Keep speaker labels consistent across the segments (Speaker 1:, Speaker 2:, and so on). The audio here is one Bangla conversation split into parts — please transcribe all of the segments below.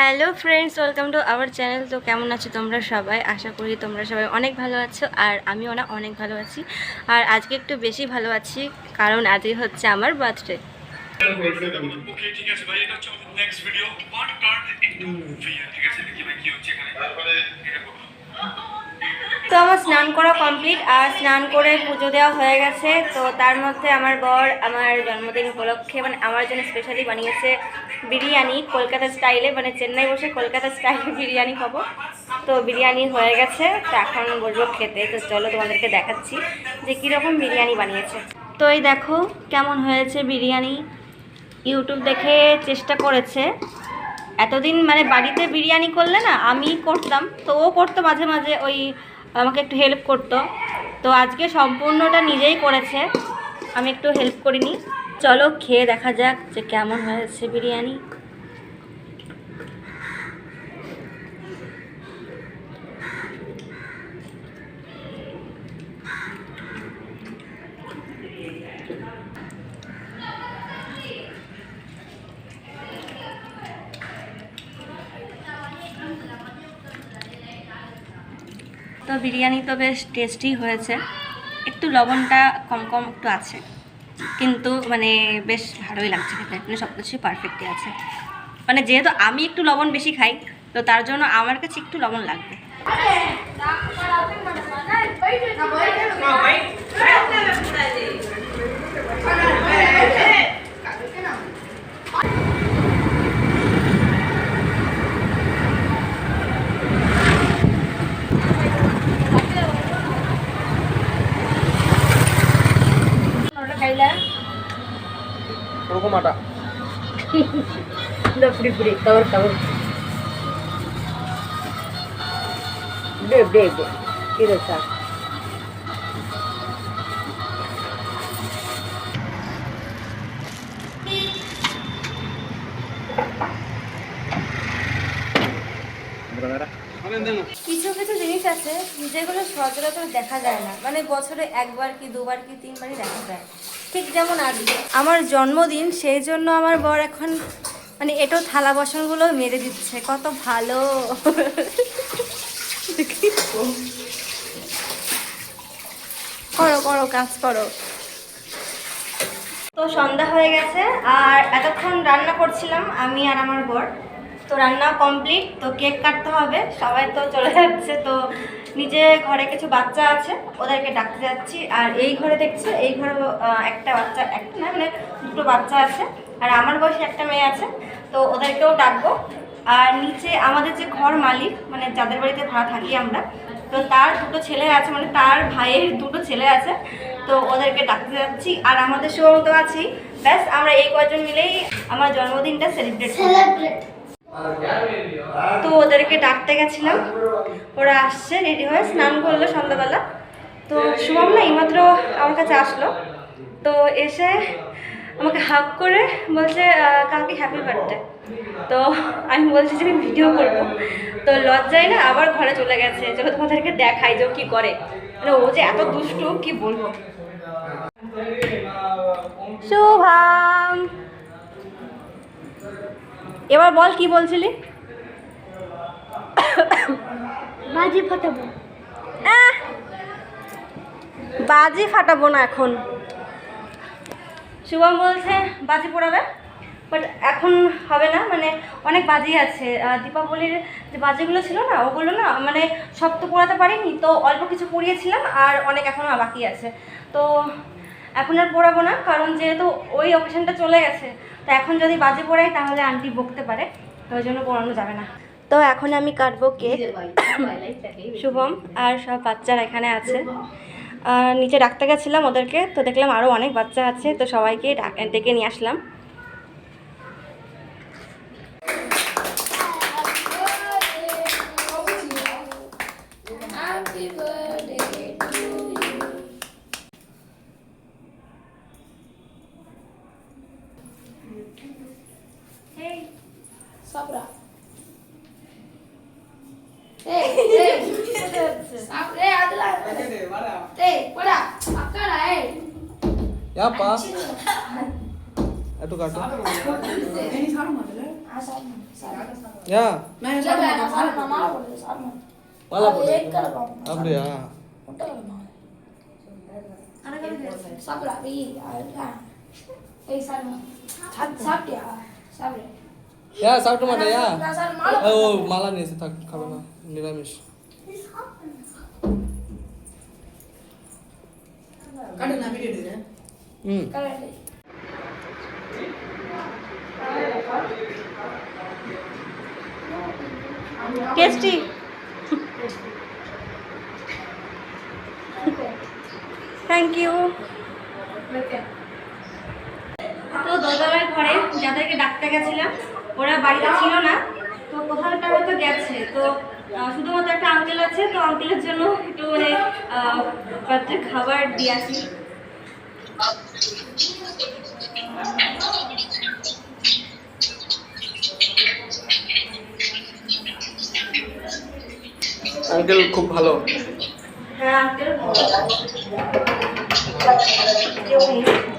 Speaker 1: Hello friends, welcome to our channel. তো কেমন আছো তোমরা সবাই? আশা করি তোমরা সবাই অনেক ভালো আছো আর আমি না অনেক ভালো আছি। আর আজকে একটু বেশি ভালো আছি, কারণ আজকে হচ্ছে আমার বার্থডে তো আমার স্নান করা কমপ্লিট আর স্নান করে পুজো দেওয়া হয়ে গেছে। তো তার মধ্যে আমার বর আমার জন্মদিন উপলক্ষে মানে আমার জন্য স্পেশালি বানিয়েছে বিরিয়ানি কলকাতা স্টাইলে মানে চেন্নাই বসে কলকাতা স্টাইলে বিরিয়ানি খাব। তো বিরিয়ানি হয়ে গেছে, তো এখন বসবো খেতে। তো চলো তোমাদেরকে দেখাচ্ছি যে কীরকম বিরিয়ানি বানিয়েছে। তো এই দেখো কেমন হয়েছে বিরিয়ানি। ইউটিউব দেখে চেষ্টা করেছে। এতদিন মানে বাড়িতে বিরিয়ানি করলে না, আমি করতাম, তো ও করতো মাঝে মাঝে, ওই আমাকে একটু হেল্প করতো। তো আজকে সম্পূর্ণটা নিজেই করেছে। আমি একটু হেল্প করিনি। চলো খেয়ে দেখা যাক যে কেমন হয়েছে বিরিয়ানি। তো বিরিয়ানি তো বেশ টেস্টি হয়েছে। একটু লবণটা কম কম একটু আছে। কিন্তু মানে বেশ ভালোই লাগছে খেতে। মানে সব কিছুই পারফেক্টই আছে। মানে যেহেতু আমি একটু লবণ বেশি খাই, তো তার জন্য আমার কাছে একটু লবণ লাগবে।
Speaker 2: இந்த அப்படி
Speaker 1: இப்படி கவர் கவர் இப்படி அப்படியே இப்படி. கீழே சார் வேற. কিছু কিছু জিনিস আছে যেগুলো সচরাচর দেখা যায় না। মানে বছরে একবার কি, দুবার কি, তিনবারই দেখা যায়। ঠিক যেমন আজকে। আমার জন্মদিন, সেই জন্য আমার বর এখন মানে এটো থালা বাসনগুলো মেরে দিচ্ছে। কত ভালো। করো করো, কাজ করো। তো সন্ধ্যা হয়ে গেছে, আর এতক্ষণ রান্না করছিলাম আমি আর আমার বর। তো রান্না কমপ্লিট তো কেক কাটতে হবে। সবাই তো চলে যাচ্ছে, তো নিজে ঘরে কিছু বাচ্চা আছে, ওদেরকে ডাকতে যাচ্ছি। আর এই ঘরে দেখছি, এই ঘরে একটা বাচ্চা, একটা না মানে দুটো বাচ্চা আছে। আর আমার বয়সে একটা মেয়ে আছে, তো ওদেরকেও ডাকবো। আর নিচে আমাদের যে ঘর মালিক মানে যাদের বাড়িতে ভাড়া থাকি আমরা, তো তার দুটো ছেলে আছে মানে তার ভাইয়ের দুটো ছেলে আছে, তো ওদেরকে ডাকতে যাচ্ছি। আর আমাদের শুভম তো আছেই। ব্যাস, আমরা এই কয়জন মিলেই আমার জন্মদিনটা সেলিব্রেট তো ওদেরকে ডাকতে গেছিলাম। ওরা আসছে রেডি হয়ে স্নান করল সন্ধ্যাবেলা। তো শুভম না এইমাত্র আমার কাছে আসলো। তো এসে আমাকে হাক করে বলছে কালকে হ্যাপি বার্থডে তো আমি বলছি যে আমি ভিডিও করব। তো লজ্জায় না আবার ঘরে চলে গেছে চলো তোমাদেরকে দেখাই যে ও কী করে। মানে ও যে এত দুষ্টু কি বলব? শুভাম! এবার বল কি বলছিলি?
Speaker 3: বাজি ফাটাবো!
Speaker 1: বাজি ফাটাবো না এখন। শুভম বলছে বাজি পোড়াবে বাট এখন হবে না মানে অনেক বাজি আছে। দীপাবলির যে বাজিগুলো ছিল না ওগুলো না মানে সব তো পোড়াতে পারিনি তো অল্প কিছু পরিয়েছিলাম আর অনেক এখনও বাকি আছে। তো এখন আর পোড়াবো না কারণ যেহেতু ওই অকেশনটা চলে গেছে তো এখন যদি বাজে পড়াই তাহলে আন্টি বকতে পারে তো ওই জন্য পড়ানো যাবে না। তো এখন আমি কাটবো কে শুভম আর সব বাচ্চারা এখানে আছে। আর নিচে ডাকতে গেছিলাম ওদেরকে তো দেখলাম আরও অনেক বাচ্চা আছে তো সবাইকে ডাক- ডেকে নিয়ে আসলাম।
Speaker 2: ಯಾಪ ಅಟ್ಟು ಕಾಟು
Speaker 3: Ah, sabe.
Speaker 2: या
Speaker 3: Sabi, ano, sana mama ko, sana.
Speaker 2: নিরামিষ।
Speaker 1: থ্যাংক ইউ তো দোতলার ঘরে যাদেরকে ডাক্তার গেছিলাম ওরা বাড়িতে ছিল না তো কোথাও হয়তো গেছে তো শুধুমাত্র একটা আঙ্কেল আছে তো আঙ্কেলের জন্য একটু মানে কয়েকটা খাবার দিয়ে আসি।
Speaker 2: আঙ্কেল খুব ভালো।
Speaker 1: হ্যাঁ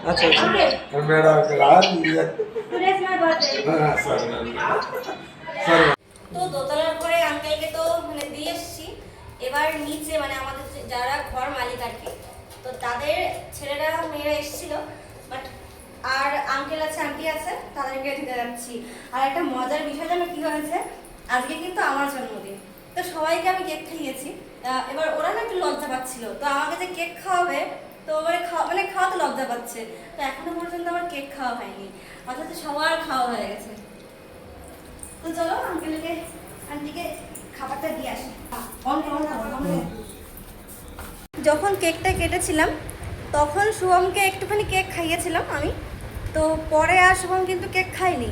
Speaker 2: আচ্ছা, আচ্ছা।
Speaker 1: তো দোতলা এবার নিচে মানে আমাদের যারা ঘর মালিক আর কি, তো তাদের ছেলেরা, মেয়েরা এসেছিল বাট আর আঙ্কেল আছে আন্টি আছে, তাদেরকে দিতে যাচ্ছি। আর একটা মজার বিষয় জানো কি হয়েছে? আজকে কিন্তু আমার জন্মদিন। তো সবাইকে আমি কেক খাইয়েছি। এবার ওরা না একটু লজ্জা পাচ্ছিল। তো আমাকে যে কেক খাওয়াবে, তো এবারে খাওয়া মানে খাওয়াতে লজ্জা পাচ্ছে। তো এখনও পর্যন্ত আমার কেক খাওয়া হয়নি। অথচ সবার খাওয়া হয়ে গেছে। তো চলো আঙ্কেলকে আন্টিকে খাবারটা দিয়ে আসি। যখন কেকটা কেটেছিলাম, তখন শুভমকে একটুখানি কেক খাইয়েছিলাম আমি। তো পরে আর শুভম কিন্তু কেক খাইনি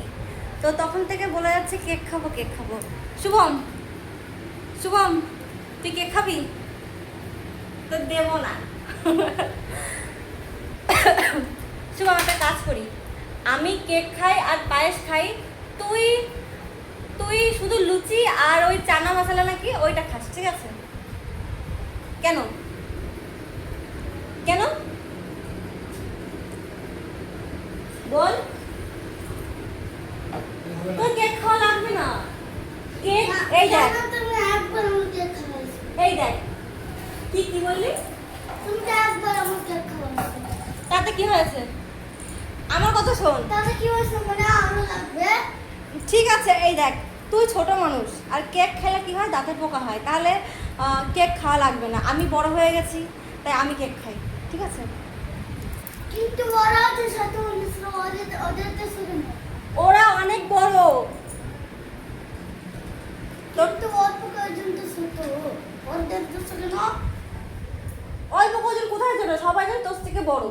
Speaker 1: তো তখন থেকে বলে যাচ্ছে কেক খাব কেক খাব। শুভম শুভম, তুই কেক খাবি? তো দেব না। শুভম, একটা কাজ করি। আমি কেক খাই আর পায়েস খাই, তুই তুই শুধু লুচি আর ওই চানা মশলা নাকি ওইটা খাস ঠিক আছে? কেন? কেন? বল। তোর কেক খাওয়া লাগবে না। কেক? এই দেখ। এই দেখ। কি কি বললি? তাতে কি হয়েছে? আমার কথা শোন।
Speaker 3: তাহলে কি হয়েছে মানে আরও লাগবে?
Speaker 1: ঠিক আছে এই দেখ। তুই ছোট মানুষ আর কেক খেলে কি হয়? দাঁতের পোকা হয়। তাহলে কেক খাওয়া লাগবে না। আমি বড় হয়ে গেছি তাই আমি কেক খাই। ঠিক আছে?
Speaker 3: কিন্তু ওরা তো
Speaker 1: ওরা অনেক বড়। তোর
Speaker 3: কিন্তু অল্প কয়েকজন তো ছোট? ওদের তো না।
Speaker 1: অল্প কজন কোথায় ছোট? সবাই তোর থেকে বড়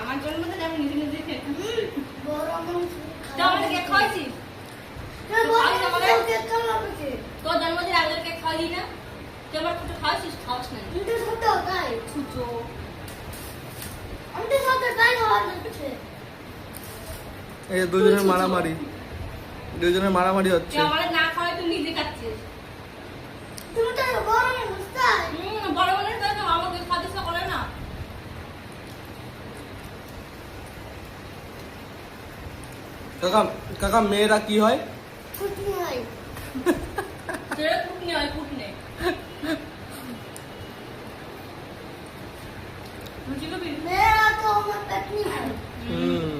Speaker 1: আমার জন্মদিন আমি নিজে নিজে কেক
Speaker 3: বড় মানুষ
Speaker 1: তো আমাকে কেক খাওয়াইছিস তোর জন্মদিন আগের কেক খাওয়ালি না তুই আমার কিছু খাওয়াইছিস খাওয়াস না
Speaker 3: আমি তো ছোট তাই
Speaker 1: ছুচো
Speaker 3: আমি তো ছোট তাই হওয়ার লাগছে
Speaker 2: এই দুজনের মারামারি। দুজনের মারামারি হচ্ছে।
Speaker 1: তুই না খাওয়াই তুই নিজে খাচ্ছিস।
Speaker 3: তুমি তো বড় মানুষ
Speaker 1: বড় বড় তো আমাকে খাতে করে না।
Speaker 2: কাকা কাকা মেয়েরা কি হয়?
Speaker 3: হয়।
Speaker 1: কুটনি হয় কুটনে
Speaker 3: আমার পেটনি হয়
Speaker 2: হুম